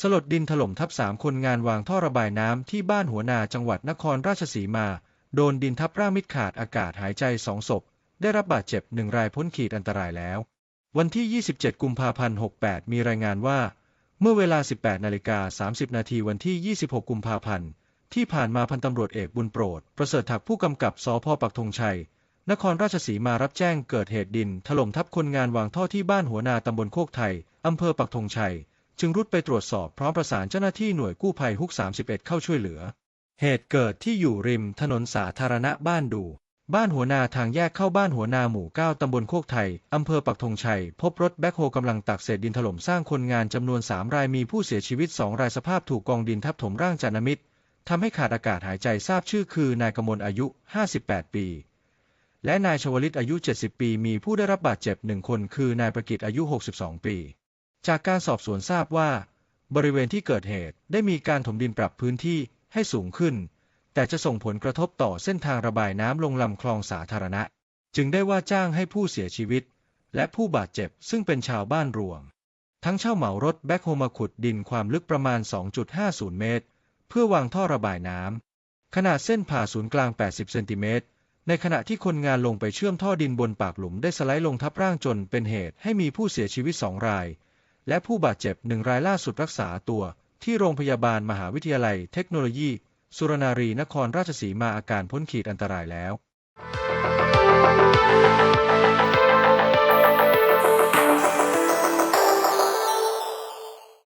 สลดดินถล่มทับสามคนงานวางท่อระบายน้ำที่บ้านหัวนาจังหวัดนครราชสีมา โดนดินทับร่างมิดขาดอากาศหายใจสองศพ ได้รับบาดเจ็บหนึ่งรายพ้นขีดอันตรายแล้ว วันที่ 27 กุมภาพันธ์ 68 มีรายงานว่า เมื่อเวลา 18 นาฬิกา 30 นาทีวันที่ 26 กุมภาพันธ์ ที่ผ่านมาพันตำรวจเอกบุญโปรด ประเสริฐถักผู้กำกับสพปักธงชัย นครราชสีมารับแจ้งเกิดเหตุดินถล่มทับคนงานวางท่อที่บ้านหัวนาตำบลโคกไทยอำเภอปักธงชัย จึงรุดไปตรวจสอบพร้อมประสานเจ้าหน้าที่หน่วยกู้ภัยฮุก 31 เข้าช่วยเหลือ เหตุเกิดที่อยู่ริมถนนสาธารณะบ้านดู บ้านหัวนาทางแยกเข้าบ้านหัวนาหมู่ 9 ตำบลโคกไทย อำเภอปักธงชัย พบรถแบ็คโฮกำลังตักเศษดินถล่มสร้างคนงานจำนวน 3 รายมีผู้เสียชีวิต 2 รายสภาพถูกกองดินทับถมร่างจานมิตรทำให้ขาดอากาศหายใจทราบชื่อคือนายกมลอายุ 58 ปี และนายชวลิตอายุ 70 ปี มีผู้ได้รับบาดเจ็บหนึ่งคนคือนายประกิตอายุ 62 ปี จากการสอบสวนทราบว่า บริเวณที่เกิดเหตุได้มีการถมดินปรับพื้นที่ให้สูงขึ้น แต่จะส่งผลกระทบต่อเส้นทางระบายน้ำลงลำคลองสาธารณะ จึงได้ว่าจ้างให้ผู้เสียชีวิต และผู้บาดเจ็บซึ่งเป็นชาวบ้านรวงทั้งเช่าเหมารถแบ็คโฮมาขุดดินความลึกประมาณ 2.50 เมตร เพื่อวางท่อระบายน้ำขนาดเส้นผ่าศูนย์กลาง 80 เซนติเมตรในขณะที่คนงานลงไปเชื่อมท่อดินบนปากหลุมได้สไลด์ลงทับร่างจนเป็นเหตุให้มีผู้เสียชีวิตสองราย และผู้บาดเจ็บหนึ่งรายล่าสุดรักษาตัว ที่โรงพยาบาลมหาวิทยาลัยเทคโนโลยี สุรนารีนครราชสีมาอาการพ้นขีดอันตรายแล้ว